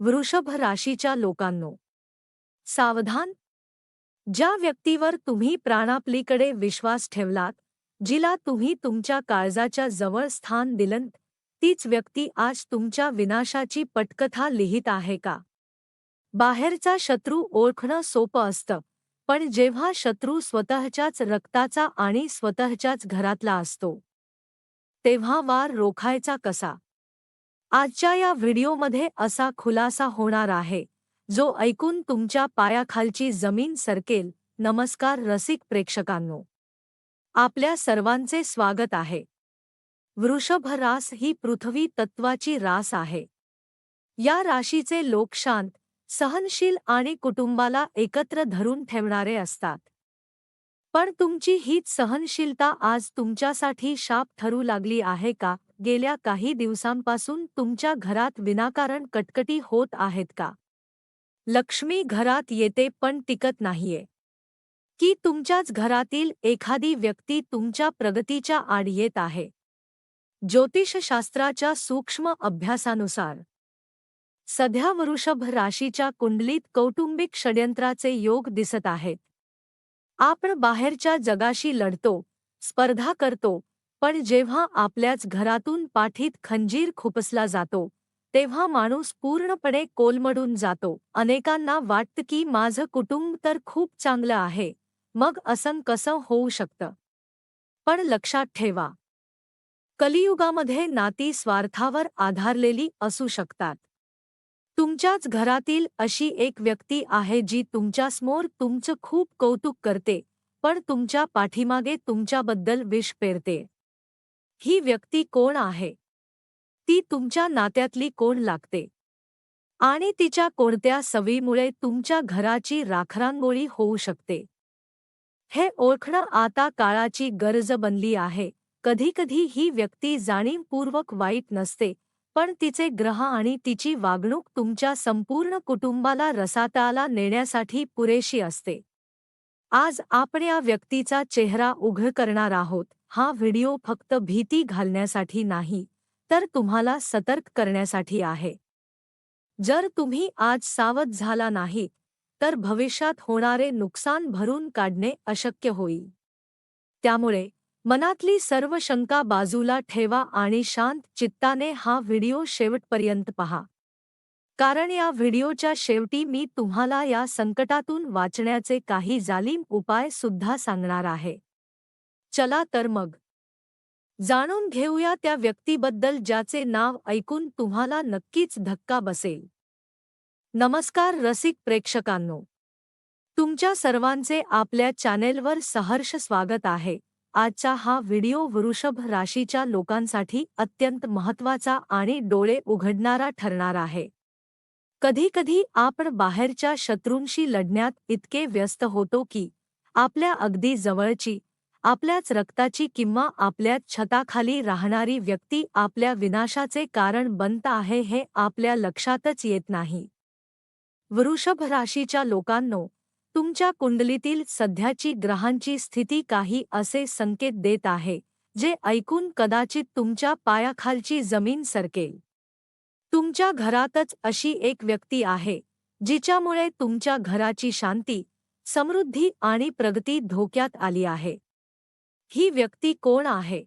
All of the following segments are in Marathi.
वृषभ राशीच्या लोकांनो. सावधान. ज्या व्यक्तीवर तुम्ही प्राणापलीकडे विश्वास ठेवलात जिला तुम्ही तुमच्या काळजाच्या जवळ स्थान दिलंत तीच व्यक्ती आज तुमच्या विनाशाची पटकथा लिहित आहे का? बाहेरचा शत्रू ओळखणं सोपं असतं पण जेव्हा शत्रू स्वतःच्याच रक्ताचा आणि स्वतःच्याच घरातला असतो तेव्हा वार रोखायचा कसा? आजच्या या व्हिडिओमध्ये असा खुलासा होणार आहे. जो ऐकून तुमच्या पायाखालची जमीन सरकेल. नमस्कार रसिक प्रेक्षकांनो. आपल्या सर्वांचे स्वागत आहे. वृषभ रास ही पृथ्वी तत्वाची रास आहे. या राशीचे लोक शांत सहनशील आणि कुटुंबाला एकत्र धरून ठेवणारे असतात. पण तुमची हीच सहनशीलता आज तुमच्यासाठी शाप ठरू लागली आहे का? गेल्या काही दिवसांपासून तुमच्या घरात विनाकारण कटकटी होत आहेत का? लक्ष्मी घरात येते पण टिकत नाहीये. की तुमच्याच घरातील एखादी व्यक्ती तुमच्या प्रगतीच्या आड येत आहे. ज्योतिषशास्त्राच्या सूक्ष्म अभ्यासानुसार. सध्या वृषभ राशीच्या कुंडलीत कौटुंबिक षड्यंत्राचे योग दिसत आहेत. आपण बाहेरच्या जगाशी लढतो स्पर्धा करतो पण जेव्हा आपल्याच घरातून पाठीत खंजीर खुपसला जातो तेव्हा माणूस पूर्णपणे कोलमडून जातो. अनेकांना वाटतं की माझं कुटुंब तर खूप चांगलं आहे मग असं कसं होऊ शकतं? पण लक्षात ठेवा कलियुगामध्ये नाती स्वार्थावर आधारलेली असू शकतात. तुमच्याच घरातील अशी एक व्यक्ती आहे जी तुमच्यासमोर तुमचं खूप कौतुक करते पण तुमच्या पाठीमागे तुमच्याबद्दल विष पेरते. ही व्यक्ती कोण आहे? ती तुमच्या नात्यातली कोण लागते? आणि तिच्या कोणत्या सवीमुळे तुमच्या घराची राखरांगोळी होऊ शकते? हे ओळखणं आता काळाची गरज बनली आहे. कधीकधी ही व्यक्ती जाणीवपूर्वक वाईट नसते पण तिचे ग्रह आणि तिची वागणूक तुमच्या संपूर्ण कुटुंबाला रसाताला नेण्यासाठी पुरेशी असते. आज आपण या व्यक्तीचा चेहरा उघड करणार आहोत. हा व्हिडिओ फक्त भीती घालण्यासाठी नाही तर तुम्हाला सतर्क करण्यासाठी आहे. जर तुम्ही आज सावध झाला नाही तर भविष्यात होणारे नुकसान भरून काढणे अशक्य होईल. त्यामुळे मनातली सर्व शंका बाजूला ठेवा आणि शांत चित्ताने हा व्हिडिओ शेवटपर्यंत पहा. कारण या व्हिडिओच्या शेवटी मी तुम्हाला या संकटातून वाचण्याचे काही जालीम उपाय सुद्धा सांगणार आहे. चला तर मग. जाणून घेऊया त्या व्यक्तीबद्दल ज्याचे नाव ऐकून तुम्हाला नक्कीच धक्का बसेल. नमस्कार रसिक प्रेक्षकांनो. तुमच्या सर्वांचे आपल्या चॅनेलवर सहर्ष स्वागत आहे. आजचा हा व्हिडिओ वृषभ राशीच्या लोकांसाठी अत्यंत महत्त्वाचा आणि डोळे उघडणारा ठरणार आहे. कधीकधी आपण बाहेरच्या शत्रूंशी लढण्यात इतके व्यस्त होतो की आपल्या अगदी जवळची आपल्याच रक्ताची किंवा आपल्याच छताखाली राहणारी व्यक्ती आपल्या विनाशाचे कारण बनत आहे हे आपल्या लक्षातच येत नाही. वृषभ राशीच्या लोकांनो तुमच्या कुंडलीतील सध्याची ग्रहांची स्थिती काही असे संकेत देत आहे जे ऐकून कदाचित तुमच्या पायाखालची जमीन सरकेल. तुमच्या घरातच अशी एक व्यक्ती आहे जिच्यामुळे तुमच्या घराची शांती समृद्धी आणि प्रगती धोक्यात आली आहे. ही व्यक्ती कोण आहे?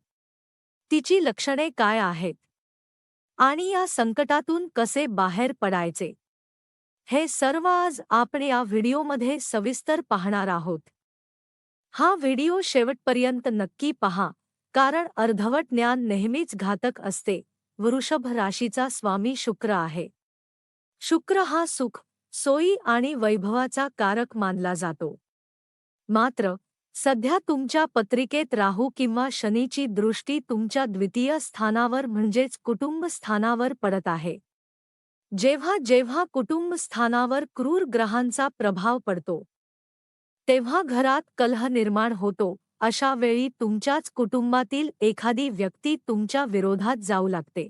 तिची लक्षणे काय आहेत? आणि या संकटातून कसे बाहेर पडायचे? हे सर्व आज आपण या व्हिडिओमध्ये सविस्तर पाहणार आहोत. हा व्हिडिओ शेवटपर्यंत नक्की पहा कारण अर्धवट ज्ञान नेहमीच घातक असते. वृषभ राशीचा स्वामी शुक्र आहे. शुक्र हा सुख सोयी आणि वैभवाचा कारक मानला जातो. मात्र सध्या तुमच्या पत्रिकेत राहू किंवा शनीची दृष्टी तुमच्या द्वितीय स्थानावर म्हणजेच कुटुंब स्थानावर पडत आहे. जेव्हा जेव्हा कुटुंब स्थानावर क्रूर ग्रहांचा प्रभाव पडतो तेव्हा घरात कलह निर्माण होतो. अशा वेळी तुमच्याच कुटुंबातील एखादी व्यक्ती तुमच्या विरोधात जाऊ लागते.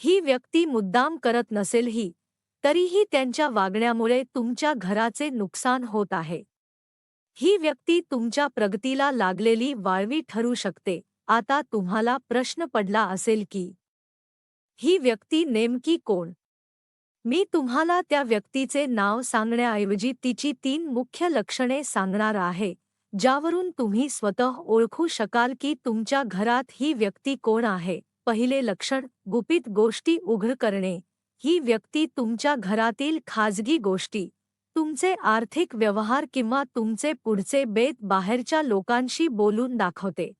ही व्यक्ती मुद्दाम करत नसेलही तरीही त्यांच्या वागण्यामुळे तुमच्या घराचे नुकसान होत आहे. ही व्यक्ती तुमच्या प्रगतीला लागलेली वाळवी ठरू शकते. आता तुम्हाला प्रश्न पडला असेल की ही व्यक्ती नेमकी कोण? मी तुम्हाला त्या व्यक्तीचे नाव सांगण्याऐवजी तिची तीन मुख्य लक्षणे सांगणार आहे ज्यावरून तुम्ही स्वतः ओळखू शकाल की तुमच्या घरात ही व्यक्ती कोण आहे. पहिले लक्षण गुपित गोष्टी उघड करणे. ही व्यक्ती तुमच्या घरातील खाजगी गोष्टी. तुमचे आर्थिक व्यवहार किंवा तुमचे पुढचे बेत बाहेरच्या लोकांशी बोलून दाखवते.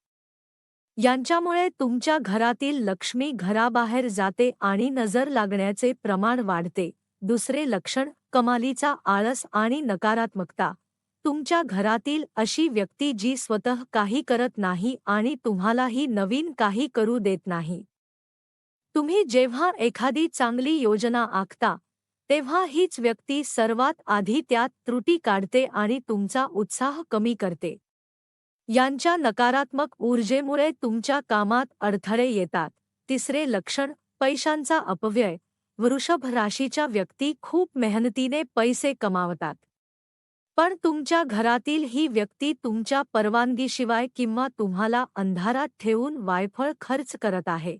यांच्यामुळे तुमच्या घरातील लक्ष्मी घराबाहेर जाते आणि नजर लागण्याचे प्रमाण वाढते. दुसरे लक्षण कमालीचा आळस आणि नकारात्मकता. तुमच्या घरातील अशी व्यक्ती जी स्वतः काही करत नाही आणि तुम्हालाही नवीन काही करू देत नाही. तुम्ही जेव्हा एखादी चांगली योजना आखता तेव्हा हीच व्यक्ती सर्वात आधी त्यात त्रुटी काढते आणि तुमचा उत्साह कमी करते. यांच्या नकारात्मक ऊर्जेमुळे तुमच्या कामात अडथळे येतात. तिसरे लक्षण पैशांचा अपव्यय. वृषभ राशीच्या व्यक्ती खूप मेहनतीने पैसे कमावतात. पण तुमच्या घरातील ही व्यक्ती तुमच्या परवानगीशिवाय किंवा तुम्हाला अंधारात ठेवून वायफळ खर्च करत आहे.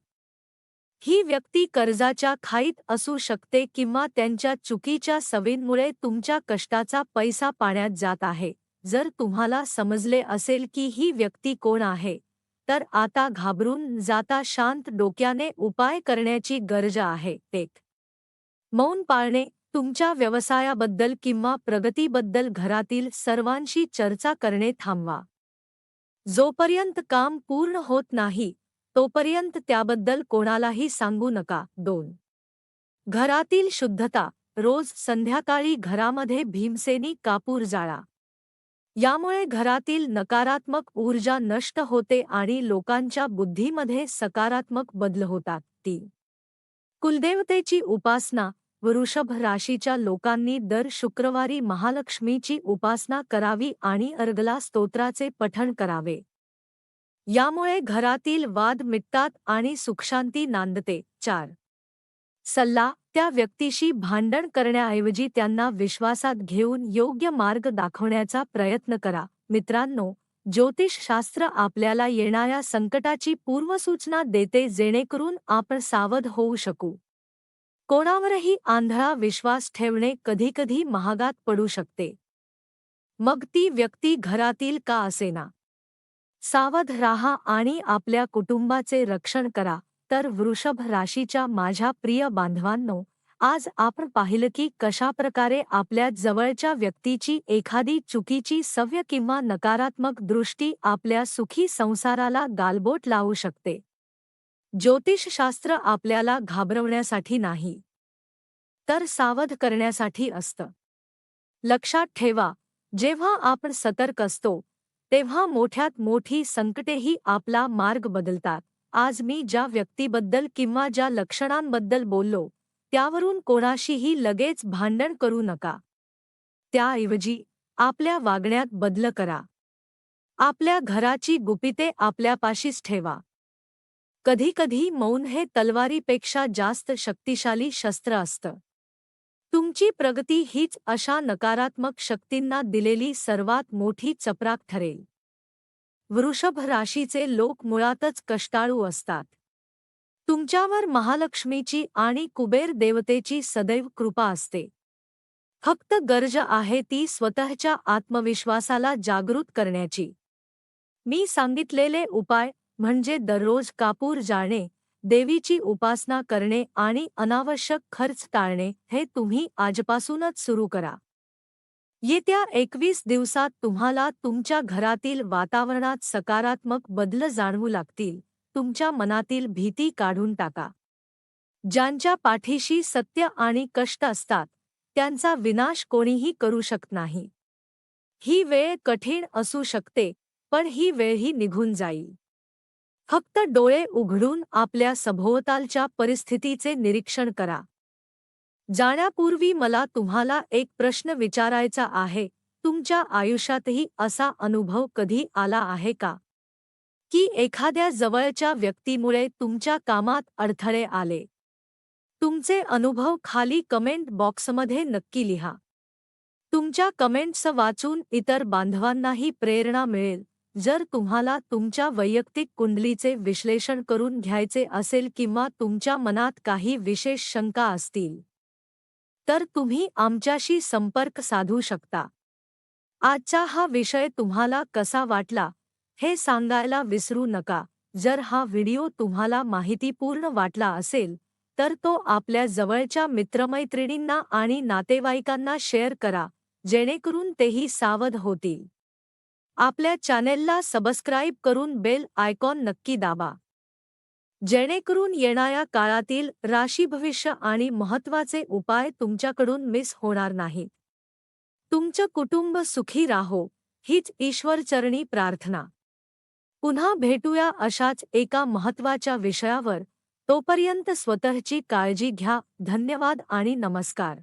ही व्यक्ती कर्जाच्या खाईत असू शकते किंवा त्यांच्या चुकीच्या सवयींमुळे तुमच्या कष्टाचा पैसा पाण्यात जात आहे. जर तुम्हाला समजले असेल की ही व्यक्ती कोण आहे तर आता घाबरून जाता शांत डोक्याने उपाय करण्याची गरज आहे. एक. मौन पाळणे तुमच्या व्यवसायाबद्दल किंवा प्रगतीबद्दल घरातील सर्वांशी चर्चा करणे थांबवा. जोपर्यंत काम पूर्ण होत नाही तोपर्यंत त्याबद्दल कोणालाही सांगू नका. दोन. घरातील शुद्धता. रोज संध्याकाळी घरामध्ये भीमसेनी कापूर जाळा. यामुळे घरातील नकारात्मक ऊर्जा नष्ट होते आणि लोकांच्या बुद्धीमध्ये सकारात्मक बदल होतात. ती कुलदेवतेची उपासना. वृषभ राशीच्या लोकांनी दर शुक्रवारी महालक्ष्मीची उपासना करावी आणि अर्गला स्तोत्राचे पठण करावे. यामुळे घरातील वाद मिटतात आणि सुखशांती नांदते. चार. सल्ला त्या व्यक्तीशी भांडण करण्याऐवजी त्यांना विश्वासात घेऊन योग्य मार्ग दाखवण्याचा प्रयत्न करा. मित्रांनो ज्योतिषशास्त्र आपल्याला येणाऱ्या संकटाची पूर्वसूचना देते जेणेकरून आपण सावध होऊ शकू. कोणावरही आंधळा विश्वास ठेवणे कधीकधी महागात पडू शकते. मग ती व्यक्ती घरातील का असेना? सावध राहा आणि आपल्या कुटुंबाचे रक्षण करा. तर वृषभ राशीच्या माझ्या प्रिय बांधवांनो आज आपण पाहिलं की कशाप्रकारे आपल्या जवळच्या व्यक्तीची एखादी चुकीची सव्य किंवा नकारात्मक दृष्टी आपल्या सुखी संसाराला गालबोट लावू शकते. ज्योतिषशास्त्र आपल्याला घाबरवण्यासाठी नाही. तर सावध करण्यासाठी असतं. लक्षात ठेवा जेव्हा आपण सतर्क असतो तेव्हा मोठ्यात मोठी संकटेही आपला मार्ग बदलतात. आज मी ज्या व्यक्तीबद्दल किंवा ज्या लक्षणांबद्दल बोललो त्यावरून कोणाशीही लगेच भांडण करू नका. त्याऐवजी आपल्या वागण्यात बदल करा. आपल्या घराची गुपिते आपल्यापाशीच ठेवा. कधीकधी मौन हे तलवारीपेक्षा जास्त शक्तिशाली शस्त्र असतं. तुमची प्रगती हीच अशा नकारात्मक शक्तींना दिलेली सर्वात मोठी चपराक ठरेल. वृषभ राशीचे लोक मुळातच कष्टाळू असतात. तुमच्यावर महालक्ष्मीची आणि कुबेर देवतेची सदैव कृपा असते. फक्त गरज आहे ती स्वतःच्या आत्मविश्वासाला जागृत करण्याची. मी सांगितलेले उपाय म्हणजे दररोज कापूर जाणे देवीची उपासना करणे आणि अनावश्यक खर्च टाळणे हे तुम्ही आजपासूनच सुरू करा. येत्या एकवीस दिवसात तुम्हाला तुमच्या घरातील वातावरणात सकारात्मक बदल जाणवू लागतील. तुमच्या मनातील भीती काढून टाका. ज्यांच्या पाठीशी सत्य आणि कष्ट असतात त्यांचा विनाश कोणीही करू शकत नाही. ही वेळ कठीण असू शकते पण ही वेळही निघून जाईल. फक्त डोळे उघडून आपल्या सभोवतालच्या परिस्थितीचे निरीक्षण करा. जाण्यापूर्वी मला तुम्हाला एक प्रश्न विचारायचा आहे तुमच्या आयुष्यातही असा अनुभव कधी आला आहे का? की एखाद्या जवळच्या व्यक्तीमुळे तुमच्या कामात अडथळे आले? तुमचे अनुभव खाली कमेंट बॉक्समध्ये नक्की लिहा. तुमच्या कमेंट्स वाचून इतर बांधवांनाही प्रेरणा मिळेल. जर तुम्हाला तुमच्या वैयक्तिक कुंडलीचे विश्लेषण करून घ्यायचे असेल किंवा तुमच्या मनात काही विशेष शंका असतील तर तुम्ही आमच्याशी संपर्क साधू शकता. आजचा हा विषय तुम्हाला कसा वाटला हे सांगायला विसरू नका. जर हा व्हिडिओ तुम्हाला माहितीपूर्ण वाटला असेल तर तो आपल्या जवळच्या मित्रमैत्रिणींना आणि नातेवाईकांना शेअर करा जेणेकरून तेही सावध होतील. आपल्या चॅनेलला सबस्क्राईब करून बेल आयकॉन नक्की दाबा. जेणेकरून येणाऱ्या काळातील राशी भविष्य आणि महत्त्वाचे उपाय तुमच्याकडून मिस होणार नाहीत तुमचं कुटुंब सुखी राहो हीच ईश्वरचरणी प्रार्थना. पुन्हा भेटूया अशाच एका महत्त्वाच्या विषयावर. तोपर्यंत स्वतःची काळजी घ्या. धन्यवाद आणि नमस्कार.